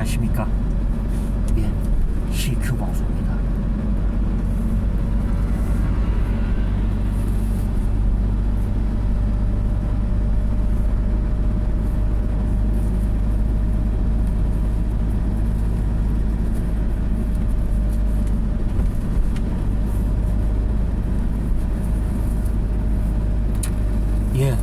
안녕하십니까? 예, CQ 방송입니다. 예.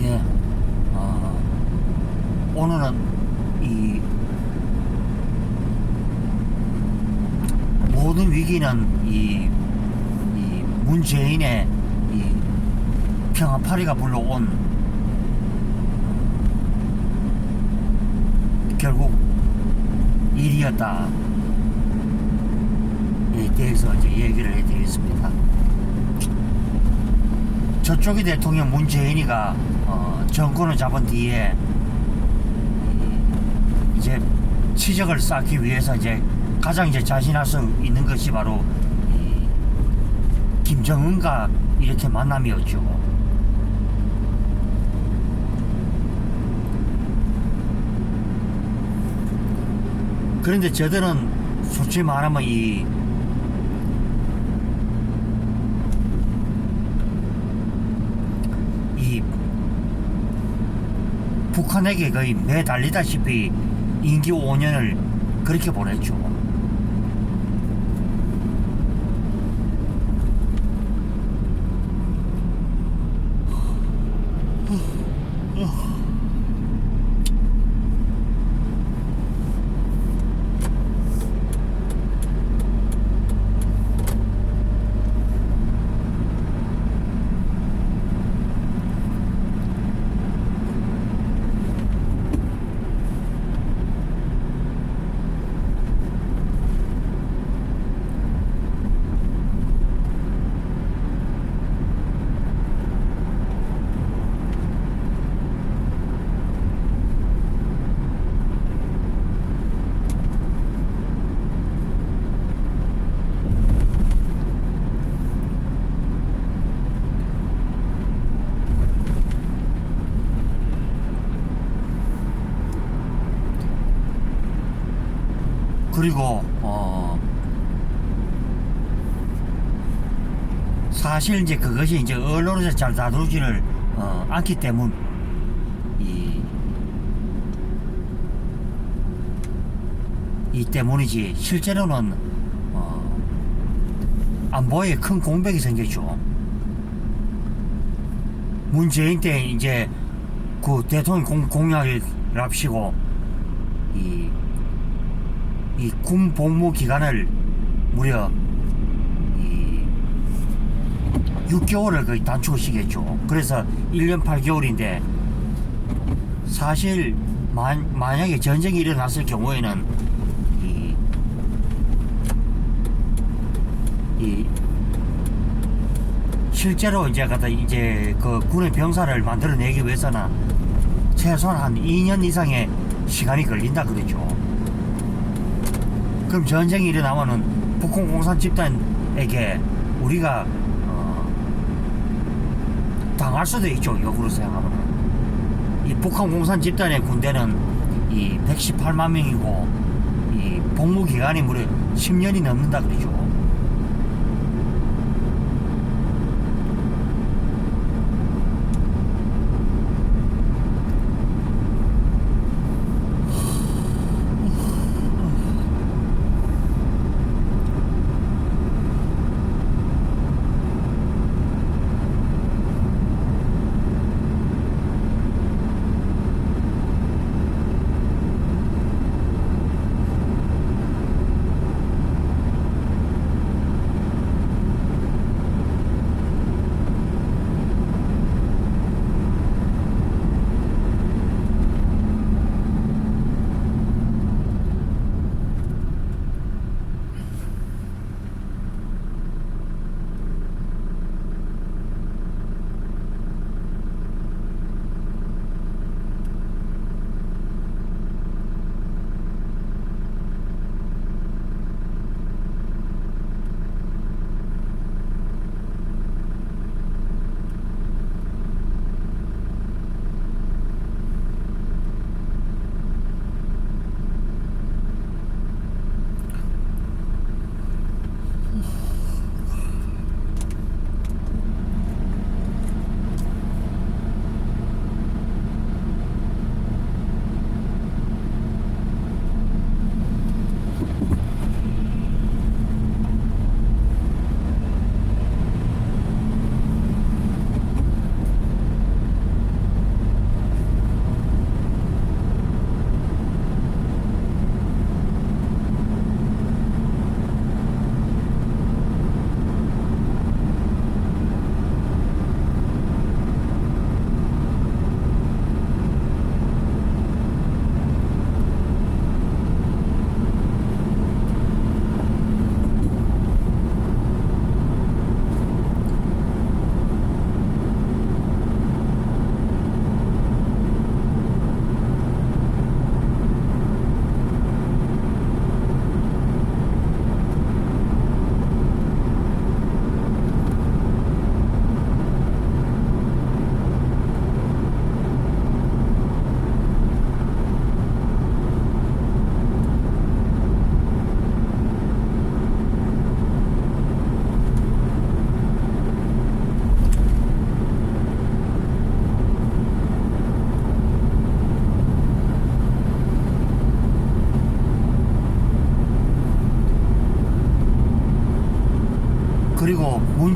예. 어, 오늘은 이 모든 위기는 이, 이 문재인의 이 평화파리가 불러온 결국 일이었다. 에 대해서 이제 얘기를 해드리겠습니다. 저쪽이 대통령 문재인이가 어, 정권을 잡은 뒤에 이- 이제 치적을 쌓기 위해서 이제 가장 이제 자신할 수 있는 것이 바로 이 김정은과 이렇게 만남이었죠. 그런데 저들은 솔직히 말하면 이이 북한에게 거의 매달리다시피 임기 5년을 그렇게 보냈죠. 그리고 어 사실 이제 그것이 이제 언론에서 잘 다루지를 어, 않기 때문 이, 이 때문이지 실제로는 어, 안보에 큰 공백이 생겼죠. 문재인 때 이제 그 대통령 공, 공약을 랍시고 이 이 군 복무 기간을 무려 이 6개월을 거의 단축을 시켰죠. 그래서 1년 8개월인데 사실 만, 만약에 전쟁이 일어났을 경우에는 이, 이 실제로 이제 갖다 이제 그 군의 병사를 만들어내기 위해서는 최소한 한 2년 이상의 시간이 걸린다 그랬죠. 그럼 전쟁이 일어나면은 북한 공산 집단에게 우리가 어, 당할 수도 있죠. 역으로 생각하면 이 북한 공산 집단의 군대는 이 118만 명이고 이 복무 기간이 무려 10년이 넘는다 그러죠.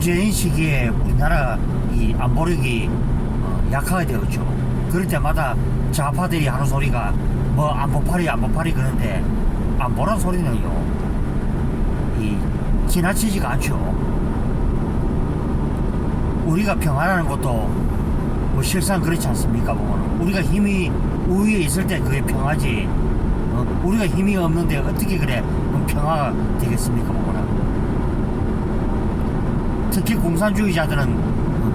문재인 시기에 우리나라 이 안보력이 어, 약하게 되었죠. 그럴 때마다 좌파들이 하는 소리가 뭐 안보파리 안보파리 그러는데 안보란 소리는요. 이 지나치지가 않죠. 우리가 평안하는 것도 뭐 실상 그렇지 않습니까? 보면 우리가 힘이 우위에 있을 때 그게 평화지. 어? 우리가 힘이 없는데 어떻게 그래 뭐 평화가 되겠습니까? 보면 특히 공산주의자들은 어,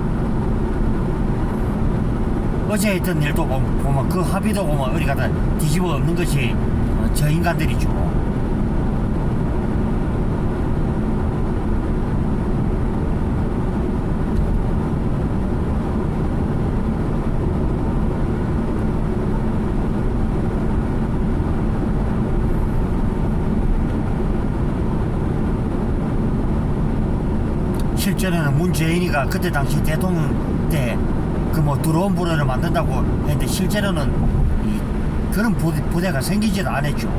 어제 했던 일도 보- 보면 그 합의도 보면 어디 가다 뒤집어 엎는 것이 어, 저 인간들이죠. 실제로는 문재인이가 그때 당시 대통령 때 그 뭐 드론 부대를 만든다고 했는데 실제로는 이 그런 부대, 부대가 생기지도 않았죠.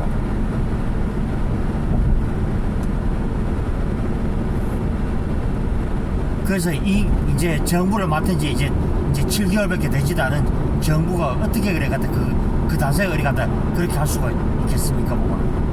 그래서 이 이제 정부를 맡은 지 이제 이제 7개월밖에 되지도 않은 정부가 어떻게 그래 갖다 그, 그 단서에 어디 갖다 그렇게 할 수가 있겠습니까, 뭐가.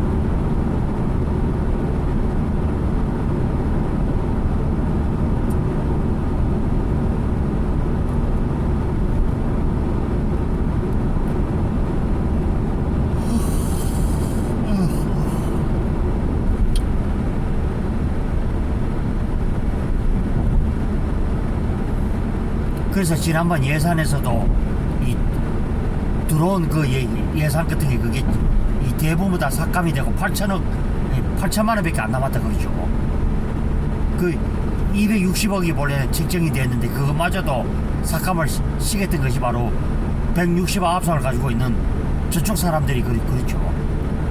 그래서 지난번 예산에서도 이 들어온 그 예, 예산 같은 게 그게 이 대부분 다 삭감이 되고 8천억 8천만 원밖에 안 남았다 그러죠. 그 260억이 원래는 책정이 됐는데 그것마저도 삭감을 시- 시켰던 것이 바로 169석을 가지고 있는 저쪽 사람들이 그, 그렇죠.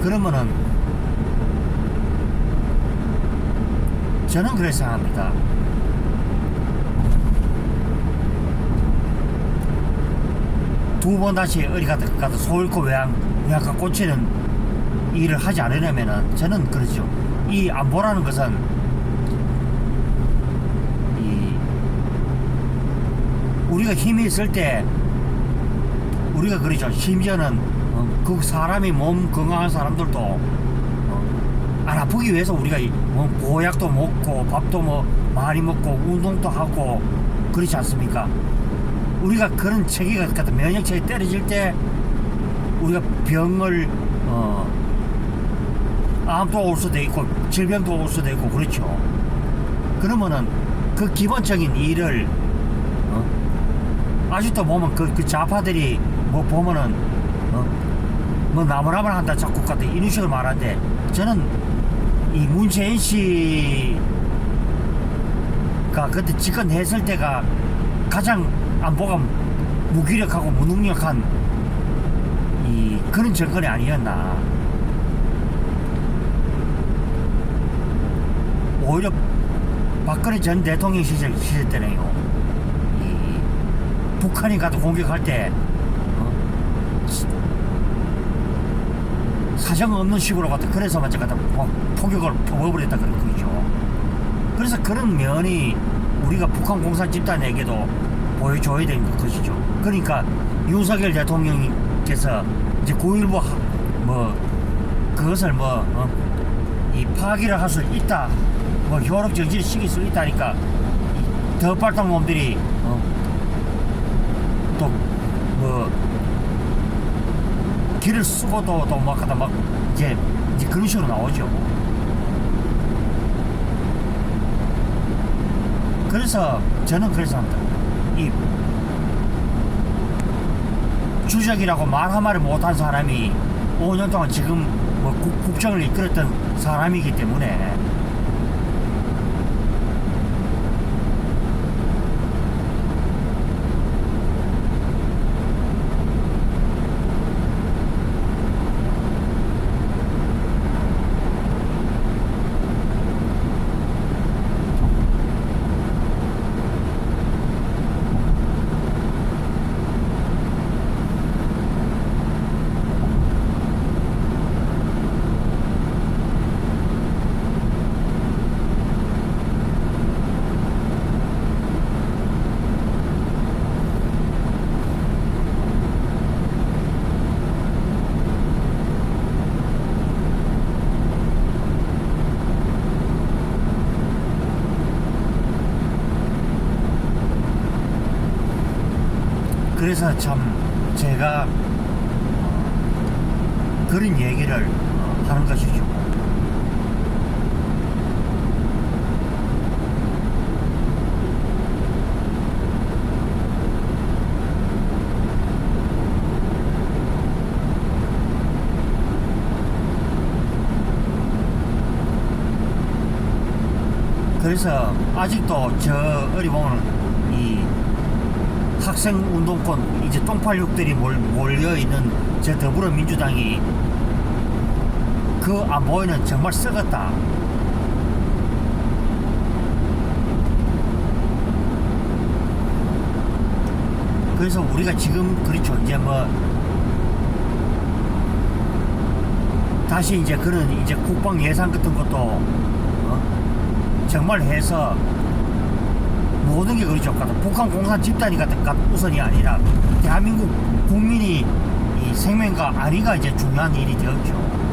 그러면은 저는 그렇게 생각합니다. 두 번 다시 어디 가다 가다 소잃고 외양 외양가 꽂히는 일을 하지 않으려면은 저는 그러죠. 이 안보라는 것은 이 우리가 힘이 있을 때 우리가 그러죠. 심지어는 어, 그 사람이 몸 건강한 사람들도 어, 안 아프기 위해서 우리가 이, 뭐 보약도 먹고 밥도 뭐 많이 먹고 운동도 하고 그렇지 않습니까? 우리가 그런 체계가 같은 면역체계 떨어질 때 우리가 병을 어 암도 올 수도 있고 질병도 올 수도 있고 그렇죠. 그러면은 그 기본적인 일을 어? 아직도 보면 그, 그 좌파들이 뭐 보면은 어? 뭐 나무라만 한다 자꾸 같은 이런 식으로 말하는데 저는 이 문재인 씨가 그때 집권했을 때가 가장 안보가 무기력하고 무능력한 이 그런 정권이 아니었나. 오히려 박근혜 전 대통령 시절 시절 때는요. 이 북한이 가도 공격할 때 어? 시- 사정 없는 식으로 갖다 그래서 맞아 갖다 뭐 포격을 퍼버렸다 그런 거죠. 그래서 그런 면이 우리가 북한 공산 집단에게도 보여줘야 되는 것이죠. 그러니까 윤석열 대통령께서 이제 9.19 뭐 그것을 뭐 어, 이 파기를 할 수 있다. 뭐 효력 정지를 시킬 수 있다니까 이 더발당 놈들이 어, 또뭐 길을 쓰고도 또막 하다 막 이제 이제 그런 식으로 나오죠. 그래서 저는 그래서 합니다. 이 주적이라고 말 한마디 못한 사람이 5년 동안 지금 뭐 국, 국정을 이끌었던 사람이기 때문에 그래서 참 제가 어, 그런 얘기를 어, 하는 것이죠. 그래서 아직도 저 어리 보면 이 학생 운동권 이제 똥팔육들이 몰, 몰려 있는 저 더불어민주당이 그 안 보이는 정말 썩었다. 그래서 우리가 지금 그렇죠 이제 뭐 다시 이제 그런 이제 국방 예산 같은 것도 어? 정말 해서 모든 게 그렇죠. 같은 북한 공산 집단이 같은 것 우선이 아니라 대한민국 국민이 이 생명과 안위가 이제 중요한 일이 되었죠.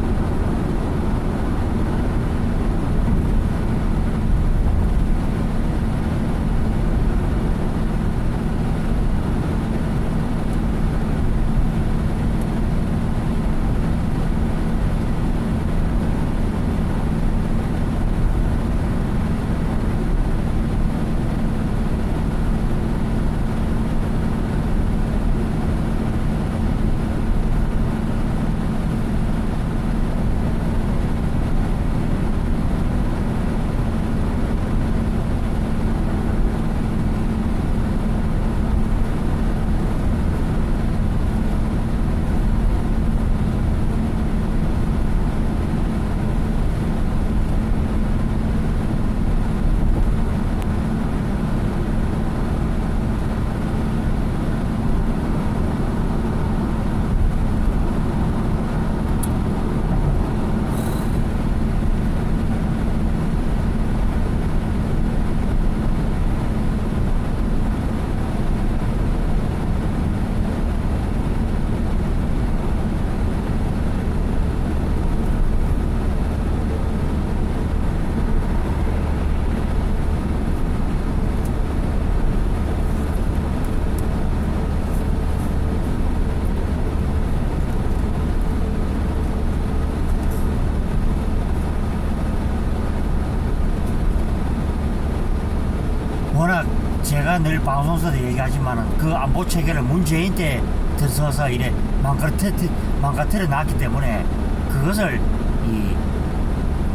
제가 늘 방송에서도 얘기하지만은 그 안보 체계를 문재인 때 들서서 이래 망가뜨 망가뜨려 놨기 때문에 그것을 이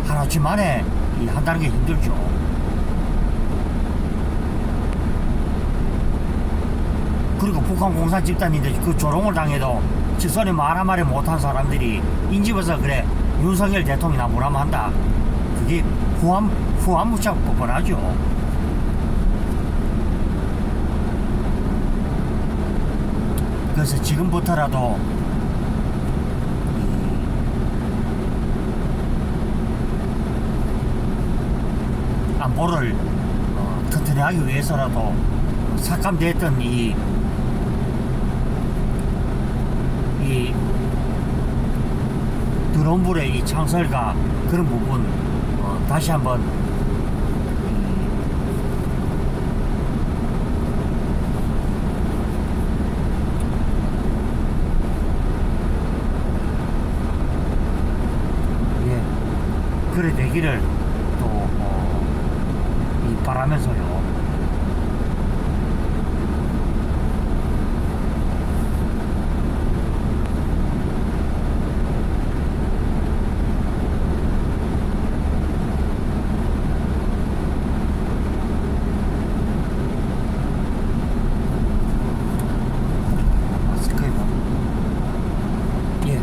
하루아침 만에 이 한다는 게 힘들죠. 그리고 북한 공산 집단인데 그 조롱을 당해도 직선에 말 한마디 못한 사람들이 인집에서 그래 윤석열 대통령이 나무라면 한다. 그게 후한 후한무차 뻔하죠. 그래서 지금부터라도 이 안보를 어, 튼튼히 하기 위해서라도 삭감됐던 이, 이 드론불의 이 창설과 그런 부분 어, 다시 한번 예, 그래 되기를 또, 어, 이 바라면서요. 마스크에 뭐. 예.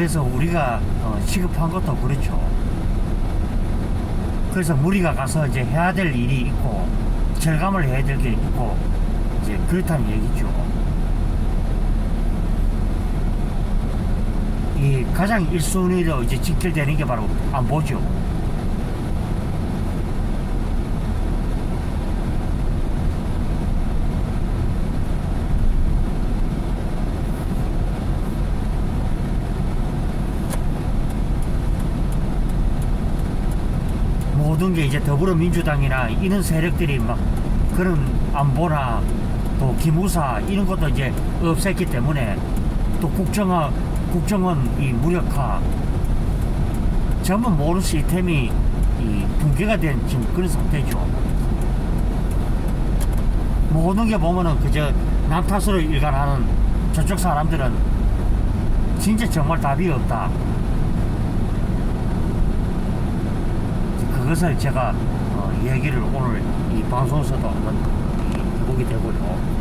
그래서 우리가 어, 시급한 것도 그렇죠. 그래서 우리가 가서 이제 해야 될 일이 있고 절감을 해야 될 게 있고 이제 그렇다는 얘기죠. 이 가장 1순위로 이제 직결되는 게 바로 안보죠. 게 이제 더불어민주당이나 이런 세력들이 막 그런 안보나 또 기무사 이런 것도 이제 없앴기 때문에 또 국정화 국정원 이 무력화 전부 모든 시스템이 이 붕괴가 된 지금 그런 상태죠. 모든 게 보면은 그저 남 탓으로 일관하는 저쪽 사람들은 진짜 정말 답이 없다. 그것을 제가 어, 얘기를 오늘 이 방송에서도 한번 이 해보게 되고요.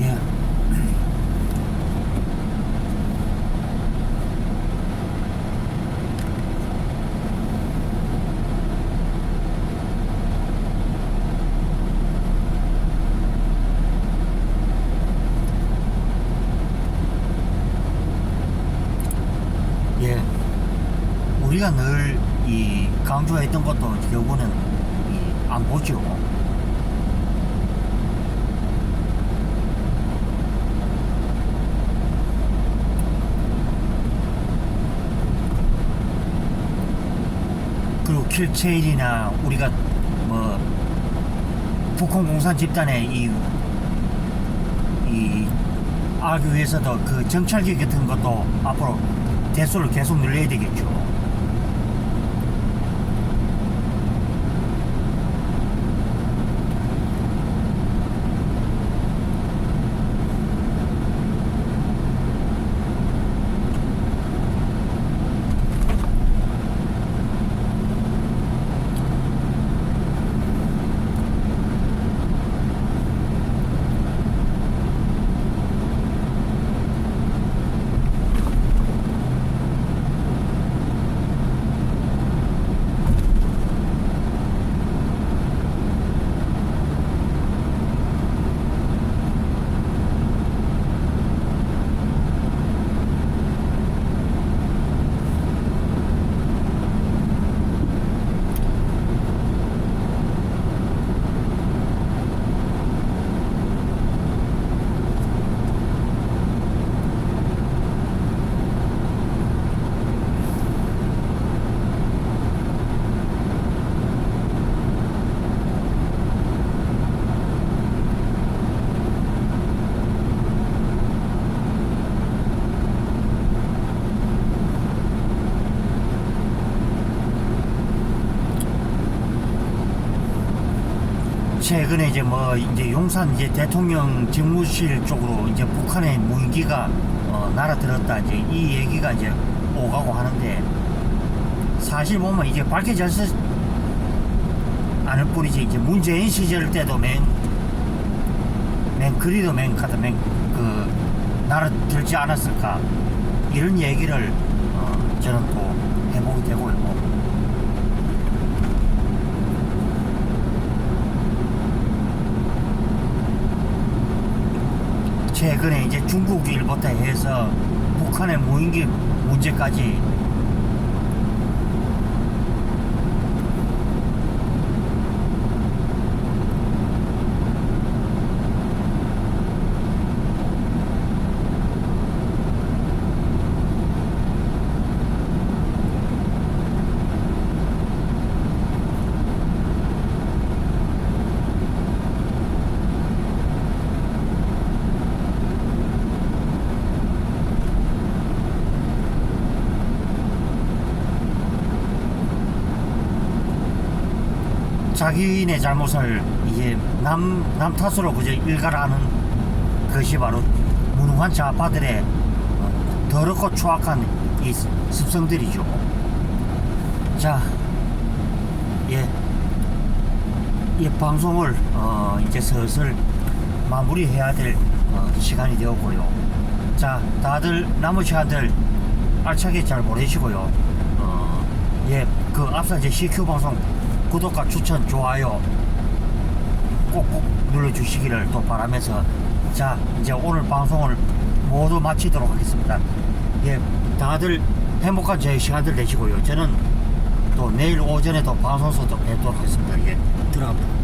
예. 예. 우리가 늘 이 강조했던 것도 결국은 이 안보죠. 그리고 킬체일이나 우리가 뭐 북한 공산 집단의 이, 이 알기 위해서도 그 정찰기 같은 것도 앞으로 대수를 계속 늘려야 되겠죠. 최근에 이제 뭐 이제 용산 이제 대통령 집무실 쪽으로 이제 북한의 무인기가 어, 날아들었다 이제 이 얘기가 이제 오가고 하는데 사실 보면 이제 밝혀졌을 않을 뿐이지 이제 문재인 시절 때도 맨, 맨 그리도 맨 카드 맨그 날아들지 않았을까 이런 얘기를 어, 저는 또 해보게 되고요. 최근에 이제 중국 일부터 해서 북한의 무인기 문제까지 자기네 잘못을 이제 남, 남 탓으로 그저 일가라는 것이 바로 무능한 좌파들의 어, 더럽고 추악한 이 습- 습성들이죠. 자, 예, 이 방송을 어, 이제 슬슬 마무리해야 될 어, 시간이 되었고요. 자, 다들 남은 시간들 알차게 잘 보내시고요. 어, 예, 그 앞서 이제 CQ 방송 구독과 추천, 좋아요 꼭꼭 눌러주시기를 또 바라면서 자, 이제 오늘 방송을 모두 마치도록 하겠습니다. 예, 다들 행복한 제 시간들 되시고요. 저는 또 내일 오전에 또 방송에서도 뵙도록 하겠습니다. 예, 들어갑니다.